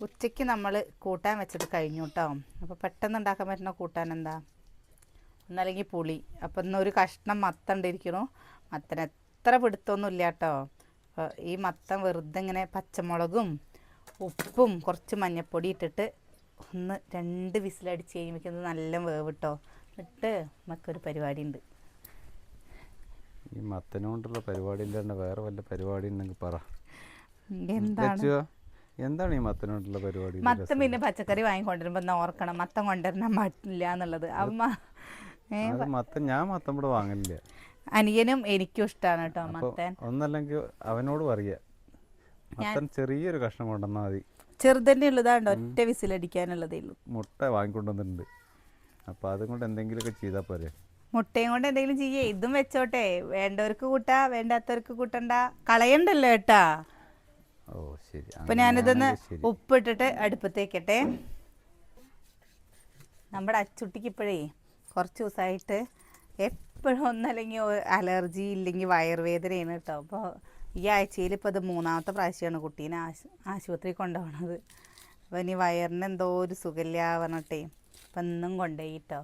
ഉച്ചയ്ക്ക് നമ്മൾ കൂട്ടാൻ വെച്ചത് കഴിഞ്ഞു കേട്ടോ അപ്പോൾ പെട്ടെന്ന് ഉണ്ടാക്കാൻ പറ്റുന്ന കൂട്ടാൻ എന്താ? ഒന്നല്ലെങ്കിൽ പുളി. അപ്പം ഇന്നൊരു കഷ്ണം മത്തം ഉണ്ടിരിക്കണു മത്തന് എത്ര പിടുത്തൊന്നും ഇല്ല കേട്ടോ അപ്പോൾ ഈ മത്തം വെറുതെ ഇങ്ങനെ പച്ചമുളകും ഉപ്പും കുറച്ച് മഞ്ഞൾപ്പൊടി ഇട്ടിട്ട് ഒന്ന് രണ്ട് വിസിലടിച്ച് കഴിയുമ്പോൾ നല്ല വേവ് കേട്ടോ എന്നിട്ട് നമുക്കൊരു പരിപാടി ഉണ്ട് ഈ മത്തനുകൊണ്ടുള്ള പരിപാടി ഇല്ലാണ്ട് വേറെ വല്ല പരിപാടി ഉണ്ടെങ്കിൽ പറ. എന്താണ്? എന്താണ് ഈ മത്തനോടുള്ള പരിപാടി മത്തം പിന്നെ പച്ചക്കറി വാങ്ങിക്കൊണ്ടിരുമ്പോ ഓർക്കണം. മത്തം കൊണ്ടുവരണം മട്ടില്ല എന്നുള്ളത്. അമ്മ മത്തൻ ഞാൻ മത്തം ഇവിടെ വാങ്ങലില്ല. അനിയനും എനിക്കും ഇഷ്ടമാണ് കേട്ടോ മത്തൻ. ഒന്നല്ലെങ്കിൽ അവനോട് പറയാ മത്തൻ ചെറിയൊരു കഷ്ണം കൊണ്ടുവന്നാൽ മതി. ചെറുതന്നെ ഉള്ളതാണ്ട് ഒറ്റ വിസിലടിക്കാനുള്ളതേ ഉള്ളൂ. മുട്ട വാങ്ങിക്കൊണ്ടുവന്നിട്ടുണ്ട്. അപ്പോൾ അതും കൊണ്ട് എന്തെങ്കിലുമൊക്കെ ചെയ്താൽ പോരെ. മുട്ടയും കൊണ്ട് എന്തെങ്കിലും ചെയ്യേ. ഇതും വെച്ചോട്ടെ. വേണ്ടവർക്ക് കൂട്ടാ വേണ്ടാത്തവർക്ക് കൂട്ടണ്ട. കളയണ്ടല്ലോ കേട്ടാ ഓ ശരി. അപ്പൊ ഞാനിതൊന്ന് ഉപ്പിട്ടിട്ട് അടുപ്പത്തേക്കട്ടെ നമ്മുടെ അച്ചുട്ടിക്ക് ഇപ്പോഴേ കുറച്ച് ദിവസമായിട്ട് എപ്പോഴും ഒന്നല്ലെങ്കിൽ അലർജി ഇല്ലെങ്കിൽ വയറുവേദനയാണ് കേട്ടോ. അപ്പോൾ ഈ ആഴ്ചയിൽ ഇപ്പോൾ അത് മൂന്നാമത്തെ പ്രാവശ്യമാണ് കുട്ടീനെ ആശു ആശുപത്രി കൊണ്ടുപോകണത് അപ്പോൾ ഇനി വയറിന് എന്തോ ഒരു സുഖമില്ല പറഞ്ഞിട്ടേ അപ്പം ഇന്നും കൊണ്ടുപോയി കേട്ടോ.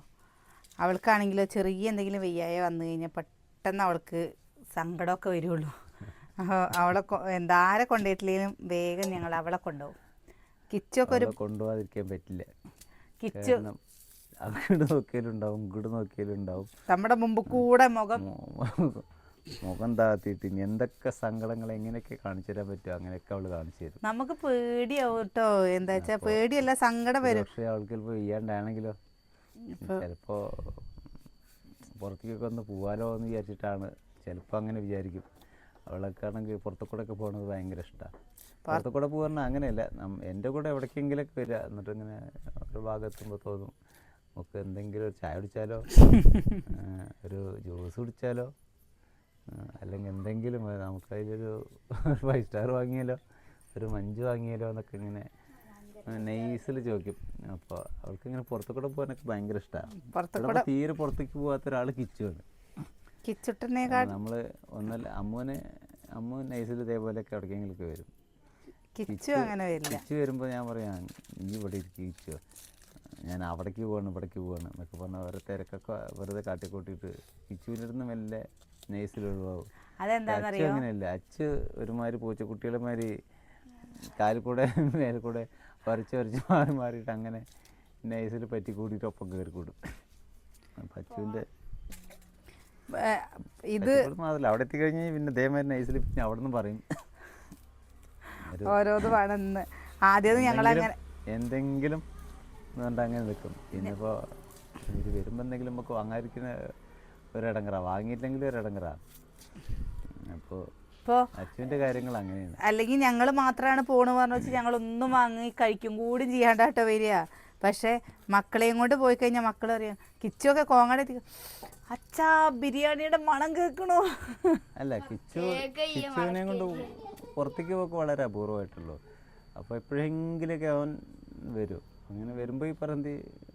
അവൾക്കാണെങ്കിലോ ചെറിയ എന്തെങ്കിലും വയ്യായ വന്നു കഴിഞ്ഞാൽ പെട്ടെന്ന് അവൾക്ക് സങ്കടമൊക്കെ വരുള്ളൂ. അവളെ എന്താ എന്താരെ കൊണ്ടുപോയിട്ടില്ലെങ്കിലും വേഗം ഞങ്ങൾ അവളെ കൊണ്ടുപോകും കിച്ചൊക്കെ ഒരു കൊണ്ടുപോകാതിരിക്കാൻ പറ്റില്ല. കിച്ചു അങ്ങോട്ട് നോക്കിയാലുണ്ടാവും ഇങ്ങോട്ട് നോക്കിയാലുണ്ടാവും നമ്മുടെ മുമ്പ് കൂടെ മുഖം. മുഖം താത്തിയിട്ട് ഇനി എന്തൊക്കെ സങ്കടങ്ങൾ എങ്ങനെയൊക്കെ കാണിച്ചു തരാൻ പറ്റുമോ അങ്ങനെയൊക്കെ അവൾ കാണിച്ചു തരും. നമുക്ക് പേടിയാവും കേട്ടോ. എന്താ വെച്ചാൽ പേടിയല്ല സങ്കടം വരും. പക്ഷേ അവൾക്ക് ചിലപ്പോൾ ചെയ്യാണ്ടാണെങ്കിലോ ചിലപ്പോൾ പുറത്തേക്കൊക്കെ ഒന്ന് പോവാലോ എന്ന് വിചാരിച്ചിട്ടാണ്. ചിലപ്പോൾ അങ്ങനെ വിചാരിക്കും. അവളൊക്കെ ആണെങ്കിൽ പുറത്തു കൂടെ ഒക്കെ പോകുന്നത് ഭയങ്കര ഇഷ്ടമാണ് പുറത്തു കൂടെ പോകുന്ന അങ്ങനെയല്ല. എന്റെ കൂടെ എവിടേക്കെങ്കിലൊക്കെ വരിക എന്നിട്ട് ഇങ്ങനെ ഒരു ഭാഗത്തുമ്പോൾ തോന്നും നമുക്ക് എന്തെങ്കിലും ഒരു ചായ കുടിച്ചാലോ? ഒരു ജ്യൂസ് കുടിച്ചാലോ? അല്ലെങ്കിൽ എന്തെങ്കിലും. നമുക്ക് അതിലൊരു ഫൈവ് സ്റ്റാർ വാങ്ങിയാലോ? ഒരു മഞ്ച് വാങ്ങിയാലോ? എന്നൊക്കെ ഇങ്ങനെ നൈസിൽ ചോദിക്കും. അപ്പോൾ അവൾക്ക് ഇങ്ങനെ പുറത്തു കൂടെ പോകാനൊക്കെ ഭയങ്കര ഇഷ്ടമാണ് തീരെ പുറത്തേക്ക് പോകാത്ത ഒരാൾ കിച്ചുവാണ്. കിച്ചുട്ടനേക്കാൾ നമ്മൾ ഒന്നല്ല അമ്മുവിന് അമ്മു നൈസിൽ ഇതേപോലെയൊക്കെ എവിടേക്കെങ്കിലൊക്കെ വരും. കിച്ചു അങ്ങനെ വരില്ല. കിച്ചു വരുമ്പോൾ ഞാൻ പറയാം നീ ഇവിടെ ഇരിക്കും കിച്ചു. ഞാൻ അവിടേക്ക് പോവാണ് ഇവിടേക്ക് പോവാണ് എന്നൊക്കെ പറഞ്ഞാൽ ഓരോ തിരക്കൊക്കെ വെറുതെ കാട്ടിക്കൂട്ടിയിട്ട് കിച്ചുവിന്റെ അടുത്ത് മെല്ലെ നൈസിൽ ഒഴിവാകും അച്ചു അങ്ങനെയല്ല അച്ചു ഒരുമാതിരി പൂച്ചക്കുട്ടികളെ മാതിരി കാലിൽ കൂടെ മേൽ കൂടെ വരച്ച് വരച്ച് മാറി മാറിയിട്ട് അങ്ങനെ നൈസിൽ പറ്റി കൂടിയിട്ട് ഒപ്പം കയറി കൂടും അപ്പം അച്ചുവിന്റെ ഇത് അവിടെ എത്തിക്കഴിഞ്ഞ് പിന്നെ ഇതേമാതിരി നൈസിൽ പിന്നെ അവിടെ നിന്ന് പറയും. ഓരോന്ന് വേണമെന്ന് ആദ്യം ഞങ്ങൾ അങ്ങനെ എന്തെങ്കിലും അങ്ങനെ നിൽക്കും. പിന്നിപ്പോൾ ഇത് വരുമ്പോൾ എന്തെങ്കിലും നമുക്ക് വാങ്ങാതിരിക്കുന്ന ഒരിടങ്ങറ. വാങ്ങിയില്ലെങ്കിൽ ഒരിടങ്ങറ. അപ്പോൾ ഇപ്പോൾ അച്ഛന്റെ കാര്യങ്ങൾ അങ്ങനെയാണ്. അല്ലെങ്കിൽ ഞങ്ങൾ മാത്രമാണ് പോണെന്ന് പറഞ്ഞു വെച്ചാൽ ഞങ്ങൾ ഒന്നും വാങ്ങി കഴിക്കും. കൂടി ചെയ്യാണ്ടാട്ടോ വരിക. പക്ഷേ മക്കളെയും കൊണ്ട് പോയി കഴിഞ്ഞാൽ മക്കൾ അറിയാം കിച്ചുവൊക്കെ കോങ്ങടെ അച്ഛാ ബിരിയാണിയുടെ മണം കേൾക്കണോ? അല്ല കിച്ചു കിച്ചുവിനെ കൊണ്ട് പുറത്തേക്ക് പോക്ക് വളരെ അപൂർവമായിട്ടുള്ളൂ. അപ്പോൾ എപ്പോഴെങ്കിലൊക്കെ അവൻ വരും. അങ്ങനെ വരുമ്പോൾ ഈ പറന്തി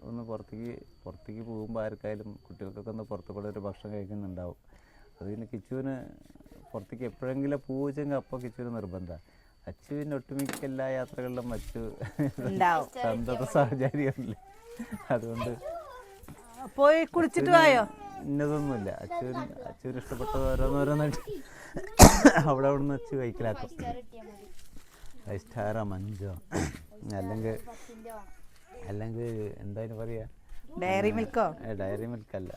ഒന്ന് പുറത്തേക്ക് പുറത്തേക്ക് പോകുമ്പോൾ ആർക്കായാലും കുട്ടികൾക്കൊക്കെ ഒന്ന് പുറത്തു കൂടെ ഒരു ഭക്ഷണം കഴിക്കുന്നുണ്ടാവും. അത് പിന്നെ കിച്ചുവിന് പുറത്തേക്ക് എപ്പോഴെങ്കിലും പൂവെച്ചെങ്കിൽ അപ്പോൾ കിച്ചുവിന് നിർബന്ധമാണ് അച്ചുവിന്റെ ഒട്ടുമിക്ക എല്ലാ യാത്രകളിലും അച്ചു സന്തത സാഹചര്യമല്ലേ അതുകൊണ്ട് പോയി കുളിച്ചിട്ട് പോയോ? ഇന്നതൊന്നുമില്ല. അച്ഛൻ അച്ചുവിന് ഇഷ്ടപ്പെട്ടത് ഓരോന്നോരോന്നായിട്ട് അവിടെ അവിടെ നിന്ന് അച്ചു കഴിക്കലാക്കും ഫൈവ് സ്റ്റാറോ മഞ്ചോ അല്ലെങ്കിൽ അല്ലെങ്കിൽ എന്തായാലും പറയാ? ഡയറി മിൽക്കോ ഡയറി മിൽക്ക് അല്ല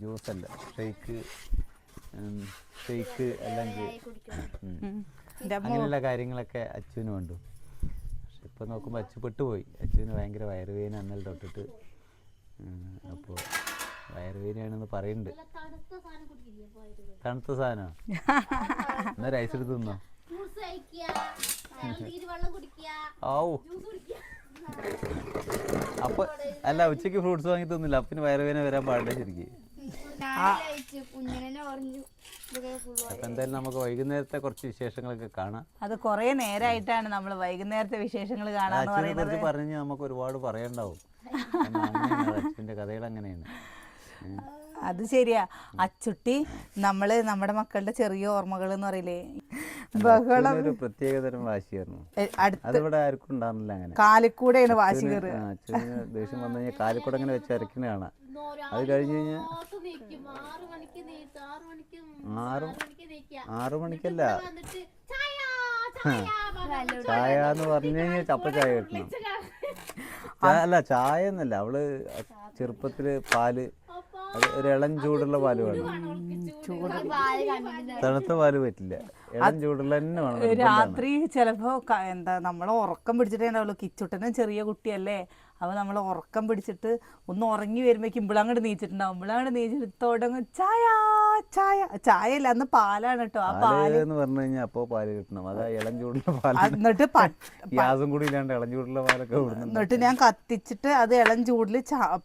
ജ്യൂസ് അല്ല. ഷെയ്ക്ക് ഷെയ്ക്ക് അല്ലെങ്കിൽ അങ്ങനെയുള്ള കാര്യങ്ങളൊക്കെ അച്ഛനും വേണ്ടു. പക്ഷെ ഇപ്പം നോക്കുമ്പോൾ അച്ഛൻ പെട്ടുപോയി. അച്ഛന് ഭയങ്കര വയറുവേദന അന്നൽ തൊട്ടിട്ട് അപ്പോൾ വയറുവേദനയാണെന്ന് പറയുന്നുണ്ട്. തണുത്ത സാധനമോ എന്നാ റൈസ് എടുത്ത് തിന്നോ? കുടിക്കുക അപ്പൊ അല്ല ഉച്ചയ്ക്ക് ഫ്രൂട്ട്സ് വാങ്ങി തിന്നില്ല. അപ്പിന് വയറുവേദന വരാൻ പാടില്ല ശരിക്കും. അപ്പം എന്തായാലും നമുക്ക് വൈകുന്നേരത്തെ കുറച്ച് വിശേഷങ്ങളൊക്കെ കാണാം. അത് കുറെ നേരമായിട്ടാണ് നമ്മൾ വൈകുന്നേരത്തെ വിശേഷങ്ങൾ കാണാൻ കുറിച്ച് പറഞ്ഞ് നമുക്ക് ഒരുപാട് പറയണ്ടാവും. അച്ഛന്റെ കഥകൾ അങ്ങനെയാണ്. അത് ശരിയാ. അച്ചുട്ടി നമ്മൾ നമ്മുടെ മക്കളുടെ ചെറിയ ഓർമ്മകൾ എന്ന് പറയില്ലേ ബഹളം. ഒരു പ്രത്യേകതരം വാശിയായിരുന്നു. അതിവിടെ ആർക്കും ഉണ്ടാകുന്നില്ല അങ്ങനെ. കാലിക്കൂടെയാണ് വാശി കയറുക. ദേഷ്യം വന്നു കഴിഞ്ഞാൽ കാലിക്കൂടെ അങ്ങനെ വെച്ച് അരക്കുന്ന കാണാം. അത് കഴിഞ്ഞ് കഴിഞ്ഞാൽ ആറ് മണിക്കല്ല. ചായ ചായ പറഞ്ഞു. ചായ എന്ന് പറഞ്ഞു കഴിഞ്ഞാൽ ചപ്പ ചായ കിട്ടണം അല്ല ചായ എന്നല്ല അവൾ ചെറുപ്പത്തിൽ പാൽ അത് ഒരു ഇളം ചൂടുള്ള പാൽ വേണം. തണുത്ത പാൽ പറ്റില്ല. ഇളം ചൂടുള്ള തന്നെ വേണം. രാത്രി ചിലപ്പോ എന്താ നമ്മളെ ഉറക്കം പിടിച്ചിട്ടേ ഉണ്ടാവുള്ളൂ കിച്ചുട്ടനും ചെറിയ കുട്ടിയല്ലേ? അപ്പൊ നമ്മൾ ഉറക്കം പിടിച്ചിട്ട് ഒന്ന് ഉറങ്ങി വരുമ്പോഴേക്കും ഇമ്പിളങ്ങോട്ട് നീച്ചിട്ടുണ്ടാവും. ഇമ്പിളങ്ങോട്ട് നീച്ചിട്ട് തുടങ്ങും. ചായ ചായ. ചായ അല്ല അന്ന് പാലാണ് കേട്ടോ ആ പാൽ എന്ന് പറഞ്ഞു കഴിഞ്ഞാൽ അപ്പോ പാൽ കിട്ടണം. അതാ ഇളം ചൂടുള്ള പാൽ. എന്നിട്ട് ഗ്യാസും കൂടി ഇല്ലാണ്ട് ഇളം ചൂടുള്ള പാലൊക്കെ എന്നിട്ട് ഞാൻ കത്തിച്ചിട്ട് അത് ഇളം ചൂടിൽ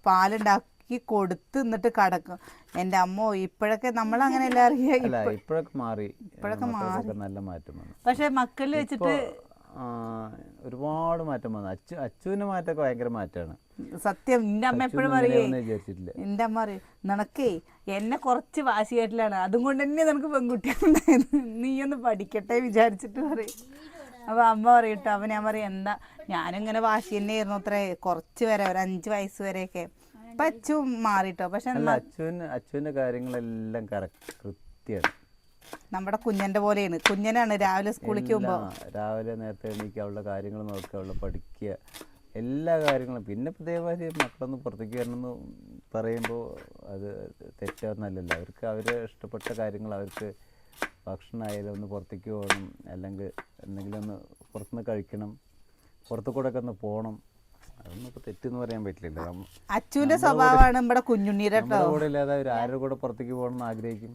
പാലുണ്ടാക്കി കൊടുത്ത് എന്നിട്ട് കടക്കും. എന്റെ അമ്മോ ഇപ്പോഴൊക്കെ നമ്മൾ അങ്ങനെയല്ല എല്ലാം അറിയാം ഇപ്പോഴൊക്കെ മാറി. മക്കൾക്കൊക്കെ നല്ല മാറ്റം പക്ഷെ മക്കളിൽ വെച്ചിട്ട് ഒരുപാട് മാറ്റം വന്നു. അച്ചു അച്ചുവിന്റെ മാറ്റമൊക്കെ ഭയങ്കര മാറ്റമാണ്. സത്യം എന്റെ അമ്മ എപ്പോഴും പറയും എന്റെ അമ്മ പറയും നിനക്കേ എന്നെ കുറച്ച് വാശിയായിട്ടിലാണ്. അതുകൊണ്ട് തന്നെ നിനക്ക് പെൺകുട്ടി നീ ഒന്ന് പഠിക്കട്ടെ വിചാരിച്ചിട്ട് പറയും. അപ്പൊ അമ്മ പറയട്ടോ അപ്പൊ ഞാൻ പറയും എന്താ ഞാനിങ്ങനെ വാശി തന്നെയായിരുന്നു അത്രേ കുറച്ച് വരെ ഒരു അഞ്ച് വയസ്സ് വരെയൊക്കെ. ഇപ്പൊ അച്ചു മാറിട്ടോ. പക്ഷെ അച്ചുവിന്റെ കാര്യങ്ങളെല്ലാം കറക്റ്റ് കൃത്യമാണ്. നമ്മുടെ കുഞ്ഞന്റെ പോലെയാണ്. കുഞ്ഞനാണ് രാവിലെ സ്കൂളിലേക്ക് പോകുമ്പോ. രാവിലെ നേരത്തെ എണീക്കുക അവളുടെ കാര്യങ്ങൾ നോക്കുക അവളെ പഠിക്കുക എല്ലാ കാര്യങ്ങളും. പിന്നെ ഇതേമാതിരി മക്കളൊന്ന് പുറത്തേക്ക് വരണമെന്ന് പറയുമ്പോൾ അത് തെറ്റാന്നല്ലല്ലോ. അവർക്ക് അവരെ ഇഷ്ടപ്പെട്ട കാര്യങ്ങൾ അവർക്ക് ഭക്ഷണമായാലും ഒന്ന് പുറത്തേക്ക് പോകണം. അല്ലെങ്കിൽ എന്തെങ്കിലും ഒന്ന് പുറത്തുനിന്ന് കഴിക്കണം. പുറത്തു കൂടെ ഒക്കെ ഒന്ന് പോകണം. അതൊന്നും ഇപ്പോൾ തെറ്റെന്ന് പറയാൻ പറ്റില്ല അച്ഛന്റെ സ്വഭാവമാണ് നമ്മുടെ കുഞ്ഞുണ്ണീരെ കേട്ടോ നമ്മുടെ കൂടെ ഇല്ലാതെ അവർ ആരുടെ കൂടെ പുറത്തേക്ക് പോകണം എന്ന് ആഗ്രഹിക്കും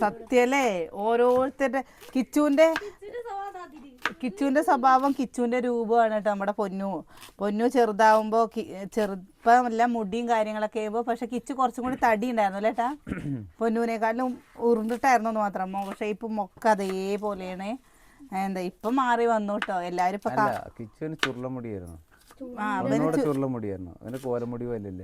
സത്യല്ലേ? ഓരോരുത്തരുടെ കിച്ചുവിന്റെ കിച്ചുവിന്റെ സ്വഭാവം കിച്ചുവിന്റെ രൂപമാണ് കേട്ടോ നമ്മുടെ പൊന്നു. പൊന്നു ചെറുതാവുമ്പോ ചെറുപ്പം എല്ലാം മുടിയും കാര്യങ്ങളൊക്കെ ആയപ്പോ പക്ഷെ കിച്ചു കുറച്ചും കൂടി തടി ഉണ്ടായിരുന്നു അല്ലേട്ടാ പൊന്നുവിനേക്കാളും ഉരുണ്ടിട്ടായിരുന്നു എന്ന് മാത്രം പക്ഷെ ഇപ്പൊ മൊക്ക അതേപോലെയാണ്. എന്താ ഇപ്പൊ മാറി വന്നു കേട്ടോ. എല്ലാരും ഇപ്പൊ കിച്ചുവിന് ചുരുളമുടിയായിരുന്നു അവന്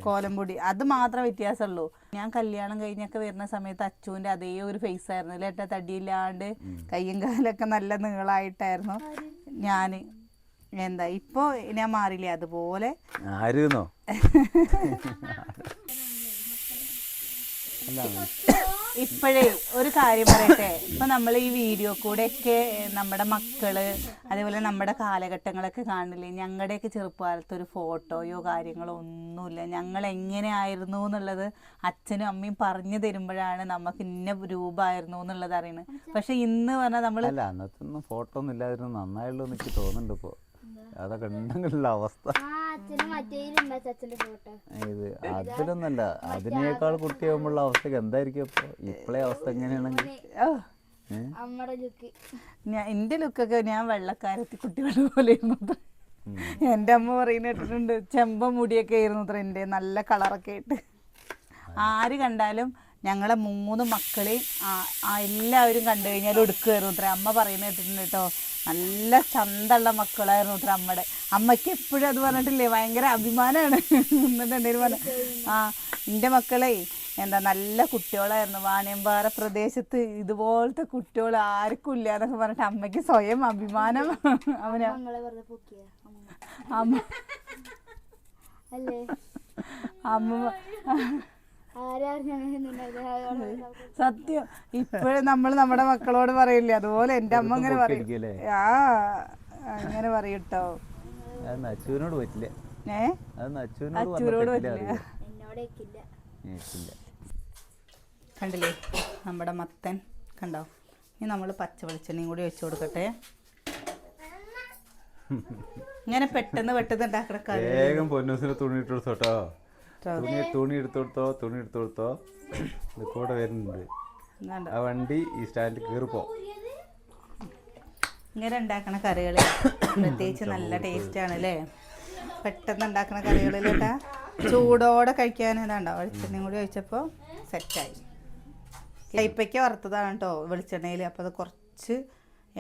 കോലമുടി അത് മാത്രം വ്യത്യാസമുള്ളൂ. ഞാൻ കല്യാണം കഴിഞ്ഞൊക്കെ വരുന്ന സമയത്ത് അച്ചുവിന്റെ അതേ ഒരു ഫേസ് ആയിരുന്നു. അല്ലേ ഏട്ടാ? തടിയില്ലാണ്ട് കയ്യും കാലൊക്കെ നല്ല നീളായിട്ടായിരുന്നു. ഞാൻ എന്താ ഇപ്പൊ ഞാൻ മാറിയില്ലേ അതുപോലെ ആയിരുന്നോ അല്ല. ഇപ്പോഴേ ഒരു കാര്യം പറയട്ടെ. ഇപ്പൊ നമ്മൾ ഈ വീഡിയോ കൂടെ ഒക്കെ നമ്മുടെ മക്കൾ അതേപോലെ നമ്മുടെ കാലഘട്ടങ്ങളൊക്കെ കാണില്ലേ? ഞങ്ങളുടെയൊക്കെ ചെറുപ്പകാലത്ത് ഒരു ഫോട്ടോയോ കാര്യങ്ങളോ ഒന്നുമില്ല. ഞങ്ങൾ എങ്ങനെയായിരുന്നു എന്നുള്ളത് അച്ഛനും അമ്മയും പറഞ്ഞു തരുമ്പോഴാണ് നമുക്ക് ഇന്ന രൂപമായിരുന്നു എന്നുള്ളത് അറിയുന്നത് പക്ഷെ ഇന്ന് പറഞ്ഞാൽ നമ്മൾ അല്ല അന്നത്തെ ഒന്നും ഫോട്ടോ ഒന്നും ഇല്ലാതിരുന്നു നന്നായുള്ളൂ എന്ന് എനിക്ക് തോന്നുന്നുണ്ട് ഇപ്പോ. അതൊക്കെ ഉണ്ടെങ്കിലുള്ള അവസ്ഥ. ഇത് അതിലൊന്നല്ല അതിനേക്കാൾ കുട്ടിയാകുമ്പോഴുള്ള അവസ്ഥ എന്തായിരിക്കും ഇപ്പൊ? ഇപ്പോഴേ അവസ്ഥ എങ്ങനെയാണെങ്കിൽ എന്റെ ഞാൻ എന്റെ ലുക്കൊക്കെ ഞാൻ വെള്ളക്കാരത്തി കുട്ടികളുടെ പോലെ എന്റെ അമ്മ പറയുന്ന കേട്ടിട്ടുണ്ട് ചെമ്പ മുടിയൊക്കെ ആയിരുന്നു അത്ര എന്റെ നല്ല കളറൊക്കെ ആയിട്ട്. ആര് കണ്ടാലും ഞങ്ങളെ മൂന്ന് മക്കളെയും എല്ലാവരും കണ്ടു കഴിഞ്ഞാൽ എടുക്കുമായിരുന്നു അത്ര അമ്മ പറയുന്ന കേട്ടിട്ടുണ്ട് കേട്ടോ നല്ല ചന്തള്ള മക്കളായിരുന്നു അത്ര അമ്മയുടെ അമ്മയ്ക്ക് എപ്പോഴും അത് പറഞ്ഞിട്ടില്ലേ? ഭയങ്കര അഭിമാനമാണ് എന്നിട്ട് പറഞ്ഞു പറഞ്ഞ ആ എന്റെ മക്കളെ എന്താ നല്ല കുട്ടികളായിരുന്നു. വാണിയമ്പാറ പ്രദേശത്ത് ഇതുപോലത്തെ കുട്ടികൾ ആർക്കും ഇല്ല എന്നൊക്കെ പറഞ്ഞിട്ട് അമ്മയ്ക്ക് സ്വയം അഭിമാനം. അവന അമ്മ അമ്മ സത്യം. ഇപ്പോഴും നമ്മൾ നമ്മുടെ മക്കളോട് പറയില്ലേ? അതുപോലെ എന്റെ അമ്മ അങ്ങനെ പറയും. ആ അങ്ങനെ പറയട്ടോ. അച്ഛനോട് പറ്റില്ല. കണ്ടില്ലേ? നമ്മുടെ മത്തൻ. കണ്ടോ? ഇനി നമ്മൾ പച്ച വെളിച്ചെണ്ണയും കൂടി ഒഴിച്ചു കൊടുക്കട്ടെ. ഇങ്ങനെ പെട്ടെന്ന് പെട്ടെന്ന് ഉണ്ടാക്കണ വേഗം പൊന്നൂസിനെ തുണി തുണി എടുത്തു കൊടുത്തോ തുണി എടുത്തു കൊടുത്തോ. ഇത് കൂടെ വരുന്നുണ്ട്. ആ വണ്ടി ഈ സ്റ്റാൻഡിൽ കീറിപ്പോ ഇങ്ങനെ ഉണ്ടാക്കണ കറികൾ പ്രത്യേകിച്ച് നല്ല ടേസ്റ്റ് ആണ് അല്ലേ പെട്ടെന്ന് ഉണ്ടാക്കണ കറികളിലേട്ടാ. ചൂടോടെ കഴിക്കാൻ ഇതാണ്ടോ? വെളിച്ചെണ്ണയും കൂടി ഒഴിച്ചപ്പോൾ സെറ്റായി. കൈപ്പയ്ക്ക് വറുത്തതാണ് കേട്ടോ വെളിച്ചെണ്ണയിൽ അപ്പോൾ അത് കുറച്ച്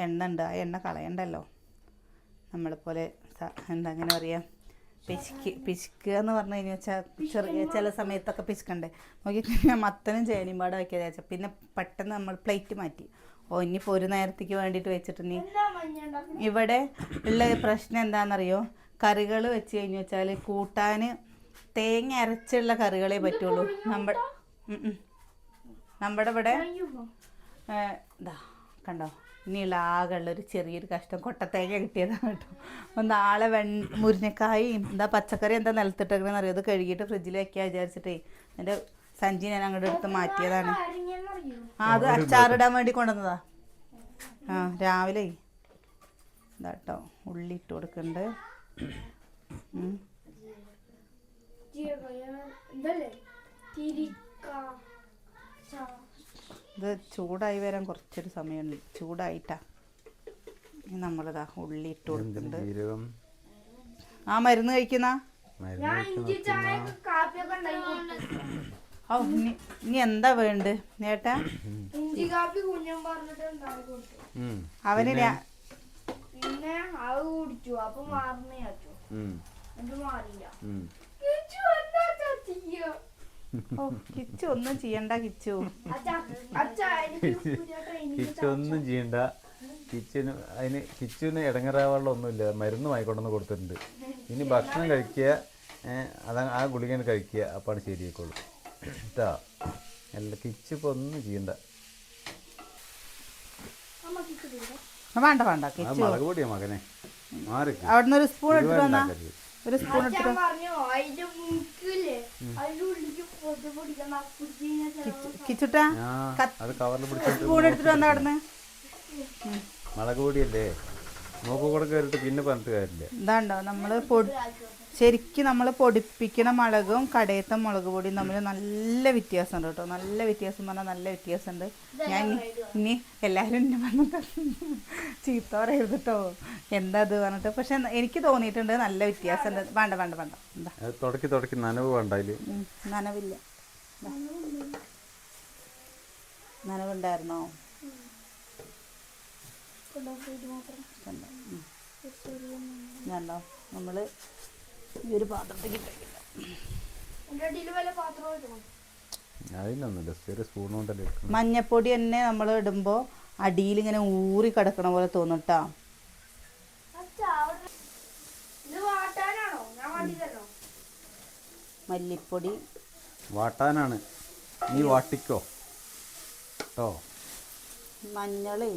എണ്ണ ഉണ്ട്. ആ എണ്ണ കളയണ്ടല്ലോ. നമ്മളെപ്പോലെ പോലെ എന്താ അങ്ങനെ പറയാ? പിശുക്ക് പിശുക്കുക എന്ന് പറഞ്ഞു കഴിഞ്ഞാൽ വെച്ചാൽ ചെറിയ ചില സമയത്തൊക്കെ പിശുക്കണ്ടേ. നോക്കി ഞാൻ മത്തനും ചേനയും പാടെ വയ്ക്കാതെ വെച്ചാൽ പിന്നെ പെട്ടെന്ന് നമ്മൾ പ്ലേറ്റ് മാറ്റി. ഓ ഇനിയിപ്പോൾ ഒരു നേരത്തേക്ക് വേണ്ടിയിട്ട് വെച്ചിട്ട് നീ ഇവിടെ ഉള്ള പ്രശ്നം എന്താണെന്നറിയോ കറികൾ വെച്ച് കഴിഞ്ഞു വെച്ചാൽ കൂട്ടാൻ തേങ്ങ അരച്ചുള്ള കറികളെ പറ്റുള്ളൂ. നമ്മുടെ. നമ്മുടെ ഇവിടെ എന്താ ഇതാ കണ്ടോ? ഇനിയുള്ള ഒരു ചെറിയൊരു കഷ്ടം കൊട്ടത്തേക്ക് കിട്ടിയതാണ് കേട്ടോ. അപ്പോൾ നാളെ വെൺ മുരിങ്ങക്കായും എന്താ പച്ചക്കറി എന്താ നിലത്തിട്ടേക്കണെന്ന് അറിയാം? അത് കഴുകിയിട്ട് ഫ്രിഡ്ജിൽ വെക്കാൻ വിചാരിച്ചിട്ടേ. എന്റെ സഞ്ചി ഞാൻ അങ്ങോട്ട് എടുത്ത് മാറ്റിയതാണ്. ആ അത് അച്ചാറിടാൻ വേണ്ടി കൊണ്ടുവന്നതാ. ആ രാവിലെ. ഇതാട്ടോ ഉള്ളി ഇട്ട് കൊടുക്കണ്ട്. തിരിക്ക ചാ ഇത് ചൂടായി വരാൻ കുറച്ചൊരു സമയമുണ്ട്. ചൂടായിട്ടാ. ഇനി നമ്മളിതാ ഉള്ളി ഇട്ട് കൊടുക്കുന്നുണ്ട്. ആ മരുന്ന് കഴിക്കുന്ന? ഞാൻ ഓ ഇനി ഇനി എന്താ വേണ്ട നേട്ടാ? ഇഞ്ചി കാപ്പി കുഞ്ഞൻ പറഞ്ഞിട്ട് ഉണ്ടാക്കി കൊടുത്തു. ഉം. അവന് പിന്നെ? ഞാ- പിന്നെ അത് കുടിച്ചു. അപ്പൊ മാറുന്ന. എന്നിട്ട്. കിച്ചു ഓ കിച്ചു ഒന്നും ചെയ്യണ്ട കിച്ചു. അച്ഛാ അച്ഛാ എനിക്ക് പുതിയ ട്രെയിനിങ് കിച്ചു ഒന്നും ചെയ്യണ്ട. കിച്ചന് അതിന് കിച്ചുവിന് ഇടങ്ങറാവാനുള്ള ഒന്നുമില്ല. മരുന്ന് വാങ്ങിക്കൊണ്ടെന്ന് കൊടുത്തിട്ടുണ്ട്. ഇനി ഭക്ഷണം കഴിക്കുക. അതാ ആ ഗുളിക കഴിക്കുക. അപ്പാണ് ശരിയായിക്കോളൂ. കേട്ടോ അല്ല കിച്ച് ഇപ്പോൾ ഒന്നും ചെയ്യണ്ട. വേണ്ട വേണ്ട. കിച്ചു. മുളക് പൊടിയാ മകനെ. അവിടുന്ന് ഒരു സ്പൂൺ എടുത്തിട്ട് വന്നാ. ഉണ്ടാക്കരുത്. ഒരു സ്പൂൺ എടുത്തിട്ട് കിച്ചുട്ടാ അത് കവറിൽ പിടിച്ചിട്ട് സ്പൂൺ എടുത്തിട്ട് വന്നാ മുളക് പൊടിയല്ലേ? പിന്നെ പറഞ്ഞിട്ട് കാര്യമില്ല. ഇതാണ്ടോ നമ്മൾ പൊടി ശരിക്കും നമ്മൾ പൊടിപ്പിക്കണ മുളകും കടയത്തെ മുളക് പൊടിയും തമ്മിൽ നല്ല വ്യത്യാസമുണ്ട് കേട്ടോ. നല്ല വ്യത്യാസം പറഞ്ഞാൽ നല്ല വ്യത്യാസമുണ്ട്. ഞാൻ ഇനി- എല്ലാവരും എന്നെ വന്നിട്ട് ചീത്ത പറയരുത് കേട്ടോ. എന്താ അത് പറഞ്ഞിട്ട്? പക്ഷെ എനിക്ക് തോന്നിയിട്ടുണ്ട് നല്ല വ്യത്യാസമുണ്ട്. വേണ്ട വേണ്ട വേണ്ട. എന്താ? തുടക്കി തുടക്കി. നനവ് വേണ്ട നനവില്ല. നനവുണ്ടായിരുന്നോ. കണ്ടോ? നമ്മൾ ഈ ഒരു പാത്രത്തേക്ക് മഞ്ഞപ്പൊടി തന്നെ നമ്മൾ ഇടുമ്പോ അടിയിൽ ഇങ്ങനെ ഊറി കിടക്കണ പോലെ തോന്നട്ടാ. അച്ഛാ അവിടെ വാട്ടാനാണോ? ഞാൻ വാട്ടിയതല്ലോ മല്ലിപ്പൊടി. വാട്ടാനാണ്. നീ വാട്ടിക്കോ. കേട്ടോ മഞ്ഞളേ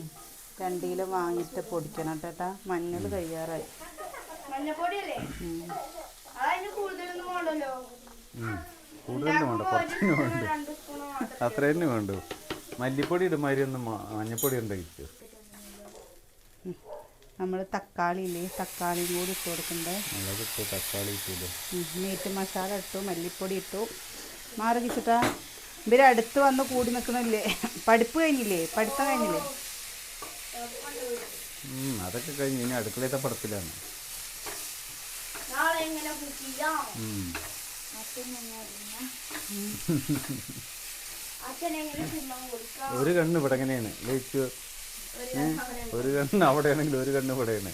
രണ്ടിലും വാങ്ങിട്ട് വാങ്ങിയിട്ട് പൊടിക്കണം കേട്ടാ. മഞ്ഞൾ കഴിയാറായി മഞ്ഞപ്പൊടിയല്ലേ ഉം. അതിന് കൂടുതലൊന്നും വേണ്ടല്ലോ. കൂടുതലൊന്നും വേണ്ട. കുറച്ചിന് വേണ്ട? രണ്ട് സ്പൂൺ മാത്രം അത്ര തന്നെ വേണ്ടു. മല്ലിപ്പൊടി ഇടുമാതിരി ഒന്നും മഞ്ഞപ്പൊടി ഉണ്ടാക്കിച്ചു നമ്മൾ തക്കാളി ഇല്ലേ തക്കാളിയും കൂടി ഇട്ട് കൊടുക്കണ്ടേ? ഇട്ടു തക്കാളി മീറ്റ് മസാല ഇട്ടു മല്ലിപ്പൊടി ഇട്ടു. മാറി കിച്ചിട്ടാ ഇവർ അടുത്ത് വന്ന് കൂടി നിൽക്കണില്ലേ? പഠിപ്പ് കഴിഞ്ഞില്ലേ? പഠിത്തം കഴിഞ്ഞില്ലേ? ഉം, അതൊക്കെ കഴിഞ്ഞ് ഇനി അടുക്കളയത്തെ പടത്തിലാണ്. എങ്ങനെ കുക്ക് ചെയ്യാം ഒരു കണ്ണ് ഇവിടെ എങ്ങനെയാണ്? ലയിച്ചു. ഒരു കണ്ണ് അവിടെയാണെങ്കിൽ ഒരു കണ്ണ് ഇവിടെയാണ്.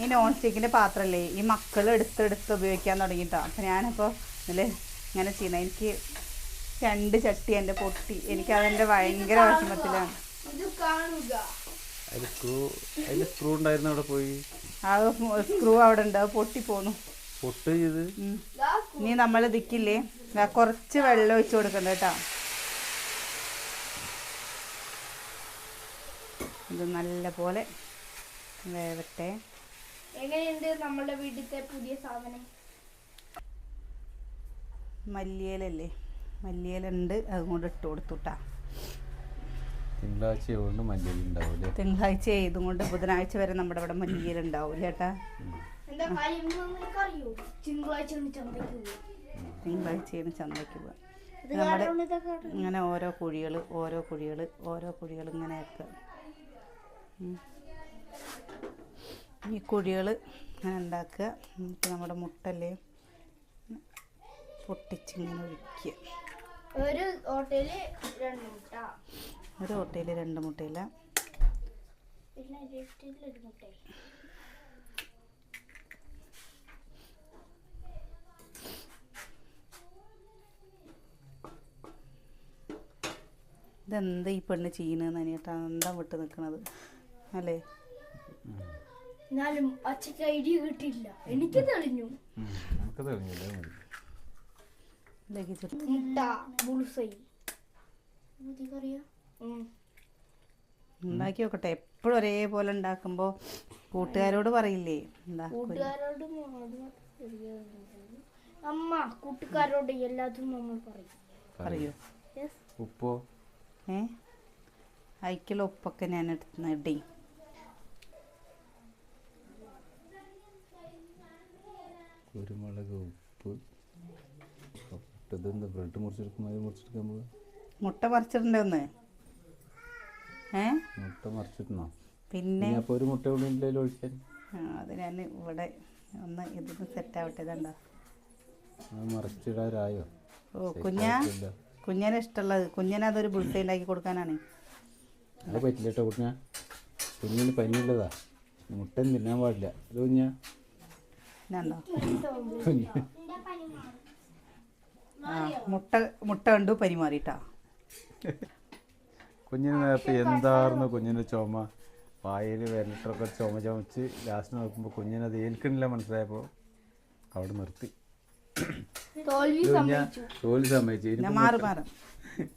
ഈ നോൺ സ്റ്റിക്കിന്റെ പാത്രല്ലേ ഈ മക്കൾ എടുത്തെടുത്ത് ഉപയോഗിക്കാൻ തുടങ്ങിട്ടോ. അപ്പൊ ഞാനപ്പോ ഇതിൽ ഇങ്ങനെ ചെയ്യുന്ന. എനിക്ക് രണ്ട് ചട്ടി എന്റെ പൊട്ടി. എനിക്ക് അതെന്റെ ഭയങ്കര വിഷമത്തിലാണ്. ഇത് കാണുക. അതിൽ സ്ക്രൂ അതിൽ സ്ക്രൂ ഉണ്ടായിരുന്നു അവിടെ പോയി? ആ സ്ക്രൂ അവിടെ ഉണ്ട്. അത് പൊട്ടി പോന്നു. പൊട്ട് ചെയ്ത്? ഇനി നമ്മൾ ദിക്കില്ലേ കുറച്ച് വെള്ളം ഒഴിച്ച് കൊടുക്കണ്ട കേട്ടോ. ഇത് നല്ല പോലെ വേവട്ടെ. എങ്ങനെയുണ്ട് നമ്മളുടെ വീട്ടിലത്തെ പുതിയ സാധനം? മല്ലിയിലല്ലേ? മല്ലിയില ഉണ്ട്. അതുകൊണ്ട് ഇട്ട് കൊടുത്തുട്ടാ തിങ്കളാഴ്ച കൊണ്ട് മല്ലിയിൽ തിങ്കളാഴ്ച ബുധനാഴ്ച വരെ നമ്മുടെ ഇവിടെ മല്ലിയിൽ ഉണ്ടാവും ചേട്ടാ? തിങ്കളാഴ്ചയാണ് ചന്തയ്ക്ക് പോവുക നമ്മുടെ അറിയോ? ഇങ്ങനെ ഓരോ കുഴികൾ ഓരോ കുഴികൾ ഓരോ കുഴികൾ ഇങ്ങനെ ആക്കുക ഈ കുഴികൾ ഇങ്ങനെ ഉണ്ടാക്കുക. എന്നിട്ട് നമ്മുടെ മുട്ടല്ലേ? പൊട്ടിച്ചിങ്ങനെ ഒഴിക്കുക. ഒരു ഹോട്ടലിൽ രണ്ട് മുട്ട. ഒരു ഓട്ടയിൽ രണ്ട് മുട്ടയില്ല ഇതെന്താ ഈ പെണ്ണ് ചെയ്യുന്നതെന്ന് അനിയട്ട? എന്താ വിട്ട് നിക്കണത്? അല്ലേ? എന്നാലും അച്ഛക്ക് ഐഡിയ കിട്ടിയില്ല. എനിക്ക് തെളിഞ്ഞു. നമുക്ക് തെളിഞ്ഞില്ല മുട്ട ബുൾസൈ കറിയാ? ഉണ്ടാക്കി നോക്കട്ടെ എപ്പോഴും ഒരേപോലെ ഉണ്ടാക്കുമ്പോൾ കൂട്ടുകാരോട് പറയില്ലേ? എന്താ കൂട്ടുകാരോട് അമ്മ കൂട്ടുകാരോട് എല്ലാതും നമ്മൾ പറയും. ഉപ്പോ? ഏ? അയക്കുള്ള ഉപ്പൊക്കെ ഞാൻ എടുത്തുന്ന ഇടേ. കുരുമുളക് ഉപ്പ്. ബ്രെഡ് മുറിച്ചെടുക്കുമ്പോൾ മുറിച്ചെടുക്കാൻ മുട്ട മറിച്ചിട്ടുണ്ടോ ഒന്ന്? മുട്ട മറിച്ചിട്ടുണ്ടോ പിന്നെ ഒരു മുട്ട ഇതിൽ ഒഴിക്കാൻ അത് ഞാൻ ഇവിടെ ഒന്ന് ഇതിന് സെറ്റ് ആവട്ടെ ഇതുണ്ടോ? അത് മറിച്ചിടാറായോ ഓ കുഞ്ഞാ. കുഞ്ഞിനെ ഇഷ്ടമുള്ളത് കുഞ്ഞിനെ അതൊരു ബുൾസൈ ഉണ്ടാക്കി കൊടുക്കാനാണ്. അത് പറ്റില്ല കേട്ടോ കുഞ്ഞ. കുഞ്ഞിന് പനിയുള്ളതാ. മുട്ട തിന്നാൻ പാടില്ല. അത് കുഞ്ഞ. മുട്ട മുട്ട കണ്ടു പരിമാറിട്ടാ കുഞ്ഞിന് നേരത്തെ എന്തായിരുന്നു കുഞ്ഞിന്റെ ചുമ? വായിൽ വിരലിട്ടൊക്കെ ചുമ ചുമച്ച് ലാസ്റ്റ് നോക്കുമ്പോൾ കുഞ്ഞിനത് ഏൽക്കണില്ല മനസ്സിലായപ്പോൾ അവിടെ നിർത്തി. തോൽവി സമ്മതിച്ചു. ഞാൻ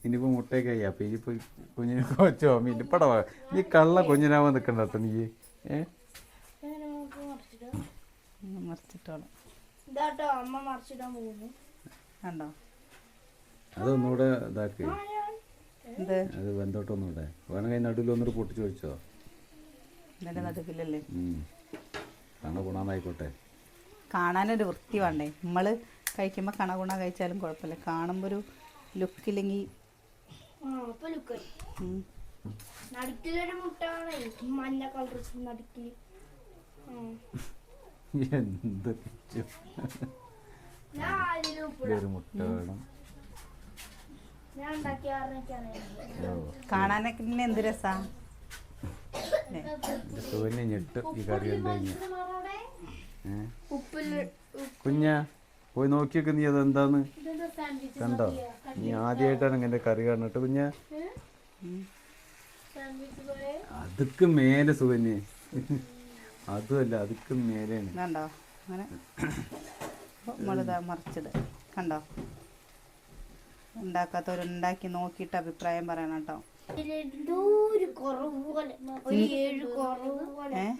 ഇനിയിപ്പോൾ മുട്ടയൊക്കെ ആയി. അപ്പം ഇനിയിപ്പോൾ കുഞ്ഞിന് ചുമയില്ല പടവാ നീ കള്ള കുഞ്ഞിനാവാൻ നിൽക്കണ്ട കേട്ടോ നീ ഏ? മറിച്ചിട്ടോളാം. ഇതാട്ടോ അമ്മ മറിച്ചിടാൻ പോകുന്നു. കണ്ടോ? അതൊന്നുകൂടെ ഇതാക്കി. അത് വെന്തോട്ടൊന്നുകൂടെ വേണമെങ്കിൽ നടുവിൽ ഒന്നുകൂടെ പൊട്ടിച്ച് വെച്ചോ. ഇതിന്റെ നടുക്കിലല്ലേ കണ്ണ ഗുണമായിക്കോട്ടെ കാണാനൊരു വൃത്തി വേണ്ടേ? നമ്മൾ കഴിക്കുമ്പോൾ കണ ഗുണ കഴിച്ചാലും കുഴപ്പമില്ല. കാണുമ്പോൾ ഒരു ലുക്കില്ലെങ്കിൽ നടുക്കിലൊരു മുട്ടാണ്. മഞ്ഞ കളർ നടുക്കിൽ. ഉം. എന്ത് പിച്ചു. ഞാൻ അതിൽ ഉപ്പിടാം. ഒരു മുട്ട വേണം ഞാൻ ഉണ്ടാക്കിയ കാരണക്കാണ് ഓ കാണാനൊക്കെ എന്ത് രസാ? ഞെട്ട് ഈ കറി കുഞ്ഞ പോയി നോക്കിയൊക്കെ നീ അതെന്താന്ന്? കണ്ടോ? നീ ആദ്യമായിട്ടാണ് ഇങ്ങനെ കറി കാണട്ടെ കുഞ്ഞ. അതുക്ക് മേലെ സുവന്യ അതുമല്ല അതുക്ക് മേലെയാണ്. കണ്ടോ? അങ്ങനെ. മറിച്ചിട് കണ്ടോ? ഉണ്ടാക്കാത്തവരുണ്ടാക്കി നോക്കിയിട്ട് അഭിപ്രായം പറയണം കേട്ടോ.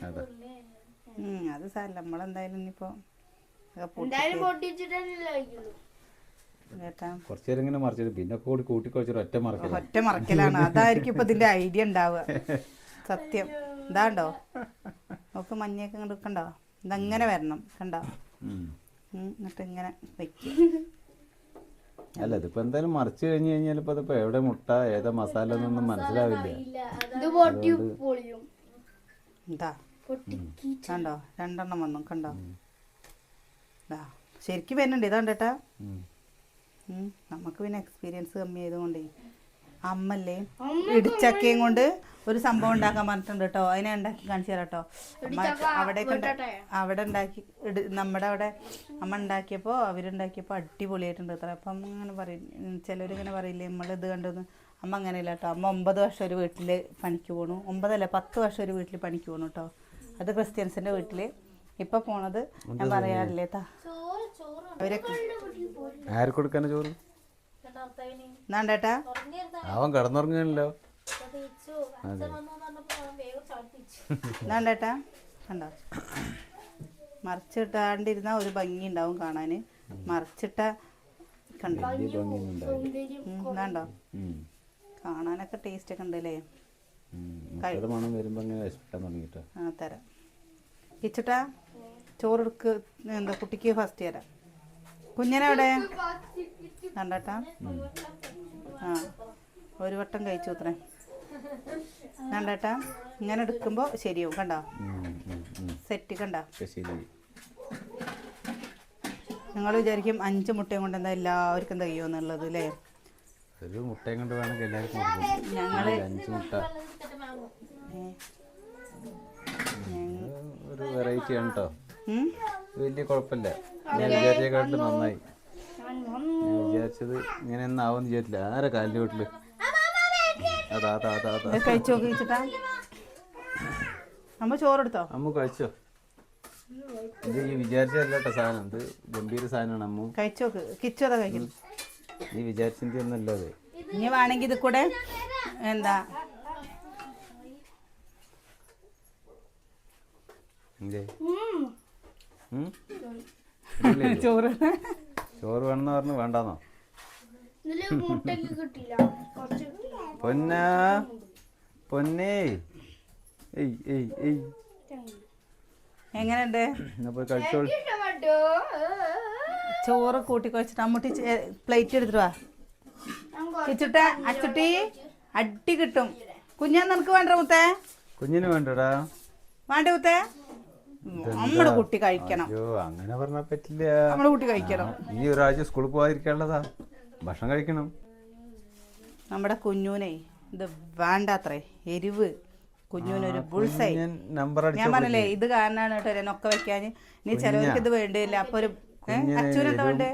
അതാ. സാരല്ല. നമ്മളെന്തായാലും ഇനിയിപ്പോ നേരം ഇങ്ങനെ മറിച്ചിട്ട് പിന്നെ കൂടി ഒറ്റ മറക്കല. ഒറ്റ മറക്കലാണ്. അതായിരിക്കും ഇപ്പൊ ഇതിന്റെ ഐഡിയ ഉണ്ടാവുക. സത്യം. ഇതാണ്ടോ നോക്ക് മഞ്ഞയൊക്കെ കണ്ടോ ഇതങ്ങനെ വരണം. കണ്ടോ? ഉം, എന്നിട്ട് ഇങ്ങനെ വെക്കുക അല്ല ഇതിപ്പോ എന്തായാലും മറിച്ച് കഴിഞ്ഞു കഴിഞ്ഞാൽ ഇപ്പൊ അതിപ്പോ എവിടെ മുട്ട ഏതാ മസാല എന്നൊന്നും മനസ്സിലാവില്ല. ഇത് പൊട്ടി പൊളിയും. എന്താ കണ്ടോ? രണ്ടെണ്ണം വന്നു കണ്ടോ? ഇതാ. ശരിക്കും വരുന്നുണ്ട് ഇതാണ്ടേട്ടാ നമുക്ക് പിന്നെ എക്സ്പീരിയൻസ് കമ്മി ആയതുകൊണ്ടേ അമ്മല്ലേ? അമ്മ ഇടിച്ചക്കയും കൊണ്ട് ഒരു സംഭവം ഉണ്ടാക്കാൻ പറഞ്ഞിട്ടുണ്ട് കേട്ടോ. അതിനെ ഉണ്ടാക്കി കാണിച്ചു തരാം കേട്ടോ. അവിടെ? അവിടെ ഉണ്ടാക്കി നമ്മുടെ അവിടെ അമ്മ ഉണ്ടാക്കിയപ്പോൾ അവരുണ്ടാക്കിയപ്പോൾ അടിപൊളിയായിട്ടുണ്ട് അത്ര. അപ്പം ഇങ്ങനെ പറയും ചിലരിങ്ങനെ പറയില്ലേ നമ്മൾ ഇത് കണ്ടെന്ന്. അമ്മ അങ്ങനെയല്ല കേട്ടോ. അമ്മ ഒമ്പത് വർഷം ഒരു വീട്ടിൽ പണിക്ക് പോണു. ഒമ്പതല്ല പത്ത് വർഷം ഒരു വീട്ടിൽ പണിക്ക് പോണു കേട്ടോ. അത് ക്രിസ്ത്യൻസിന്റെ വീട്ടിൽ ഇപ്പൊ പോണത് ഞാൻ പറയാറില്ലേ താ അവരൊക്കെ ആർക്ക് കൊടുക്കാനാ ചോറ്? എന്നാണ്ടേട്ടാ അവൻ കിടന്നുറങ്ങണല്ലോ എന്നാണ്ടേട്ടാ കണ്ടോ? മറിച്ചിട്ടാണ്ടിരുന്ന ഒരു ഭംഗി ഉണ്ടാവും കാണാൻ മറിച്ചിട്ട കണ്ടോ. കാണാനൊക്കെ ടേസ്റ്റ് ഒക്കെ ഉണ്ടല്ലേ? ഇച്ചിട്ടാ മണം വരുമ്പോ ആ തരാം. കിച്ചിട്ടാ ചോറെടുക്ക് എന്താ കുട്ടിക്ക് ഫസ്റ്റ് തരാം. കുഞ്ഞനെവിടെ? കണ്ടട്ടാ? ആ ഒരു വട്ടം കഴിച്ചു അത്രേ. കണ്ടട്ടാ? ഇങ്ങനെ എടുക്കുമ്പോൾ ശരിയാവും കണ്ടോ? സെറ്റ് കണ്ടോ? നിങ്ങൾ വിചാരിക്കും അഞ്ച് മുട്ടയും കൊണ്ട് എന്താ എല്ലാവർക്കും തികയുമെന്നുള്ളത് അല്ലേ? ഒരു മുട്ടയും കൊണ്ട് വേണമെങ്കിൽ എല്ലാവർക്കും ഞങ്ങൾ ഞങ്ങൾ അഞ്ച് മുട്ട. ഒരു വെറൈറ്റി ആണ് കേട്ടോ വലിയ കുഴപ്പമില്ല. ഞാൻ വിചാരിച്ചേക്കാട്ടിൽ നന്നായി. വിചാരിച്ചത് ഇങ്ങനെ ഒന്നും ആവുമെന്ന് വിചാരിച്ചില്ല. ആരാ കാലിന്റെ വീട്ടിൽ? അതാ അതാ അതാ അതാ. ഇത് കഴിച്ചു നോക്കി വെച്ചിട്ടാ അമ്മ ചോറെടുത്തോ? അമ്മ കഴിച്ചോ? ഇത് ഈ കേട്ടോ സാധനം. ഇത് ഗംഭീര സാധനമാണ് അമ്മു. കഴിച്ചു നോക്ക് കിച്ചു അതാ കഴിക്കുന്നു നീ വിചാരിച്ചിട്ട് ഒന്നല്ല അത്. ഇനി വേണമെങ്കിൽ ഇത് കൂടെ എന്താ? ചോറ്. ചോറ് വേണമെന്ന് പറഞ്ഞു വേണ്ടെന്നോ? പൊന്ന പൊന്നാ പൊന്നേ. ഏയ് ഏയ് ഏയ്. എങ്ങനെയുണ്ട്? എന്നാ പോയി കഴിച്ചോൾ ചോറ് കൂട്ടി കഴിച്ചിട്ട് അമ്മൂട്ടി പ്ലേറ്റ് എടുത്തിട്ട് വാ. കിച്ചുട്ട അച്ചുട്ടി അടി കിട്ടും. കുഞ്ഞാ നിനക്ക് വേണ്ട മുത്തേ? കുഞ്ഞിന് വേണ്ടടാ. വേണ്ട മുത്തേ? നമ്മുടെ കുട്ടി കഴിക്കണം. അയ്യോ അങ്ങനെ പറഞ്ഞാൽ പറ്റില്ല. നമ്മുടെ കുട്ടി കഴിക്കണം. ഈ ഒരാഴ്ച സ്കൂളിൽ പോകാതിരിക്കാനുള്ളതാ. ഭക്ഷണം കഴിക്കണം. നമ്മുടെ കുഞ്ഞൂനെ ഇത് വേണ്ടാത്രേ എരിവ്. കുഞ്ഞൂനൊരു ബുൾസൈ. ഞാൻ പറഞ്ഞല്ലേ ഇത് കാരണമാണ് കേട്ടോ നൊക്കെ വെക്കാൻ. ഇനി ചിലവർക്ക് ഇത് വേണ്ടില്ല അപ്പൊ ഒരു അച്ഛനെന്താ വേണ്ടേ?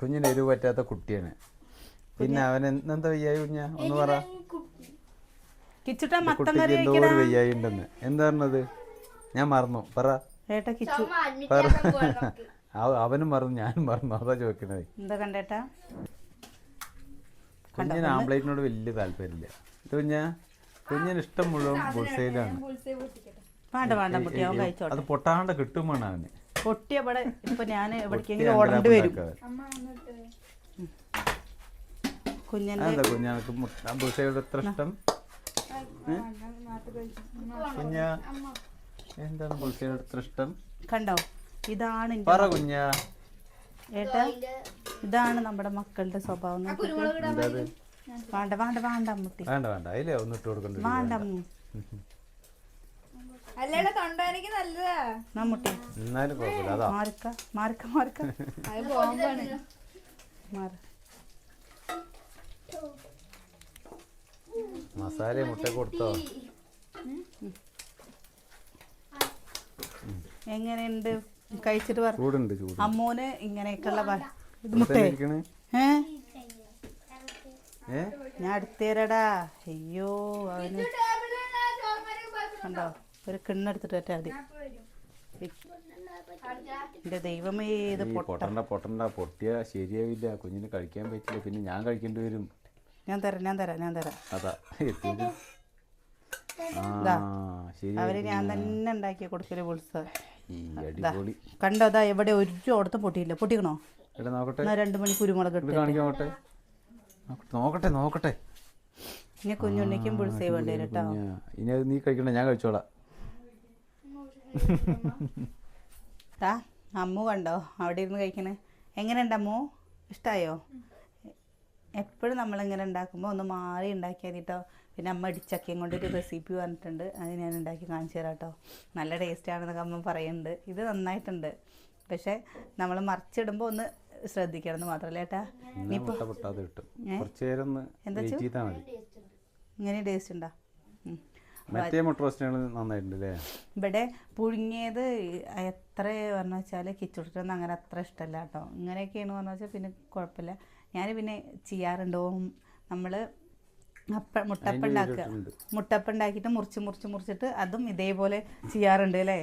കുഞ്ഞിന് എരിവ് പറ്റാത്ത കുട്ടിയാണ്. പിന്നെ അവൻ എന്താ വയ്യായി കുഞ്ഞ? ഒന്ന് പറ. കിച്ചിട്ട മത്തം കറി വയ്യായി ഉണ്ടെന്ന്. എന്താ പറഞ്ഞത്? ഞാൻ മറന്നു. പറ. ഏട്ടാ കിച്ചു. അവനും മറന്നു. ഞാനും മറന്നു. അതാ ചോദിക്കണത്. എന്താ കണ്ടേട്ടാ? കുഞ്ഞിന് ആംപ്ലേറ്റിനോട് വലിയ താല്പര്യമില്ല. ഇത് കുഞ്ഞ കുഞ്ഞിന് ഇഷ്ടം മുഴുവൻ ബുൾസൈലാണ് വേണ്ട വേണ്ട കുട്ടി അവൻ കഴിച്ചോട്ടെ. അത് പൊട്ടാണ്ട് കിട്ടും വേണം അവന്. പൊട്ടിയ പടെ ഇപ്പൊ ഞാൻ എവിടേക്കെങ്കിലും ഓടേണ്ടി വരും. കുഞ്ഞിന്റെ കുഞ്ഞാൾക്ക് ബുൾസൈയോട് എത്ര ഇഷ്ടം? കുഞ്ഞ? എന്താണ് ഇഷ്ടം? കണ്ടോ? ഇതാണ് പറ കുഞ്ഞ. ഏട്ടാ ഇതാണ് നമ്മുടെ മക്കളുടെ സ്വഭാവം. നോക്കിക്കേ. എന്താ അത്? വേണ്ട. വേണ്ട വേണ്ട അമ്മൂട്ടി. വേണ്ട വേണ്ട. അതിലേ ഒന്ന് ഇട്ട് കൊടുക്കണ്ട. വേണ്ട അമ്മു. അല്ലേടെ തൊണ്ട എനിക്ക് നല്ലതാ. നമ്മൂട്ടി എന്നാലും കുഴപ്പമില്ല. അതാ. മാർക്ക മാർക്ക മാറിക്ക അത് ബോംബാണ്. മാറി. മസാല മുട്ട കൊടുത്തോ? എങ്ങനെയുണ്ട്? കഴിച്ചിട്ട് ചൂടുണ്ട് ചൂട് അമ്മൂന് ഇങ്ങനെയൊക്കെയുള്ള ഭ- ഇത് മുട്ടേ ഇരിക്കണ്? ഏ? ഏ? ഞാൻ എടുത്തേരടാ അയ്യോ അവന് കണ്ടോ? ഒരു കിണ്ണെടുത്തിട്ട് പറ്റാ മതി. എന്റെ ദൈവമേ ഇത് ഈ പൊട്ട പൊട്ടണ്ട പൊട്ടണ്ട. പൊട്ടിയ ശരിയാവില്ല. കുഞ്ഞിന് കഴിക്കാൻ പറ്റില്ല. പിന്നെ ഞാൻ കഴിക്കേണ്ടി വരും. ഞാൻ തരാം ഞാൻ തരാം ഞാൻ തരാം. അതാ എത്തിയത്. ദാ. ശരി അവർ ഞാൻ തന്നെ ഉണ്ടാക്കി കൊടുക്കൽ പുളിസ് അടിപൊളി. കണ്ടോ അതാ എവിടെ ഒരു ഓടത്തും പൊട്ടിയില്ല. പൊട്ടിക്കണോ? എടാ നോക്കട്ടെ. എന്നാ രണ്ട് മണി കുരുമുളക് ഇട്ട്. നോക്കട്ടെ. നോക്കട്ടെ ഇനി കുഞ്ഞുണ്ണിക്കും പുളിസേ വേണ്ടി കേട്ടോ. ഇനി അത് നീ കഴിക്കണ്ട ഞാൻ കഴിച്ചോളാം. താ അമ്മു കണ്ടോ അവിടെ ഇരുന്ന് കഴിക്കണേ. എങ്ങനെയുണ്ട് അമ്മു? ഇഷ്ടായോ? എപ്പോഴും നമ്മളിങ്ങനെ ഉണ്ടാക്കുമ്പോൾ ഒന്ന് മാറി ഉണ്ടാക്കിയാൽ കേട്ടോ. പിന്നെ അമ്മ ഇടിച്ചക്കയും കൊണ്ടൊരു റെസിപ്പി പറഞ്ഞിട്ടുണ്ട്. അത് ഞാൻ ഉണ്ടാക്കി കാണിച്ചു തരാം കേട്ടോ. നല്ല ടേസ്റ്റ് ആണെന്നൊക്കെ അമ്മ പറയുന്നുണ്ട്. ഇത് നന്നായിട്ടുണ്ട്. പക്ഷേ നമ്മൾ മറിച്ചിടുമ്പോൾ ഒന്ന് ശ്രദ്ധിക്കണം എന്ന് മാത്രമല്ല ഏട്ടാ? ഇങ്ങനെ ടേസ്റ്റ് ഉണ്ടോ? മറ്റേ മുട്ട ഇവിടെ പുഴുങ്ങിയത് എത്ര പറഞ്ഞു വെച്ചാൽ കിച്ചുട്ടിട്ടൊന്നും അങ്ങനെ അത്ര ഇഷ്ടമല്ല കേട്ടോ. ഇങ്ങനെയൊക്കെയാണ് പറഞ്ഞു വെച്ചാൽ പിന്നെ കുഴപ്പമില്ല. ഞാൻ പിന്നെ ചെയ്യാറുണ്ടോ? നമ്മൾ അപ്പ മുട്ടപ്പം ഉണ്ടാക്കുക. ഇട്ടിട്ടുണ്ട്. മുട്ടപ്പം ഉണ്ടാക്കിയിട്ട് മുറിച്ച് മുറിച്ച് മുറിച്ചിട്ട് അതും ഇതേപോലെ ചെയ്യാറുണ്ട് അല്ലേ?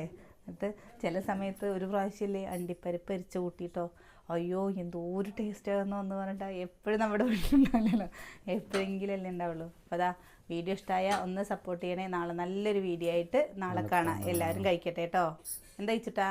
എന്നിട്ട് ചില സമയത്ത് ഒരു പ്രാവശ്യമില്ലേ അണ്ടിപ്പരിപ്പ് അരിച്ച് കൂട്ടിയിട്ടോ? അയ്യോ എന്തോ ഒരു ടേസ്റ്റ് ആകുന്നു എന്ന് പറഞ്ഞിട്ട് എപ്പോഴും നമ്മുടെ വീട്ടിലുണ്ടാവില്ലല്ലോ എപ്പോഴെങ്കിലും അല്ലേ ഉണ്ടാവുള്ളൂ. അപ്പോൾ അതാ വീഡിയോ ഇഷ്ടമായ ഒന്ന് സപ്പോർട്ട് ചെയ്യണേ. നാളെ നല്ലൊരു വീഡിയോ ആയിട്ട് നാളെ കാണാം. എല്ലാവരും കഴിക്കട്ടെ കേട്ടോ. എന്താ വെച്ചിട്ടാ.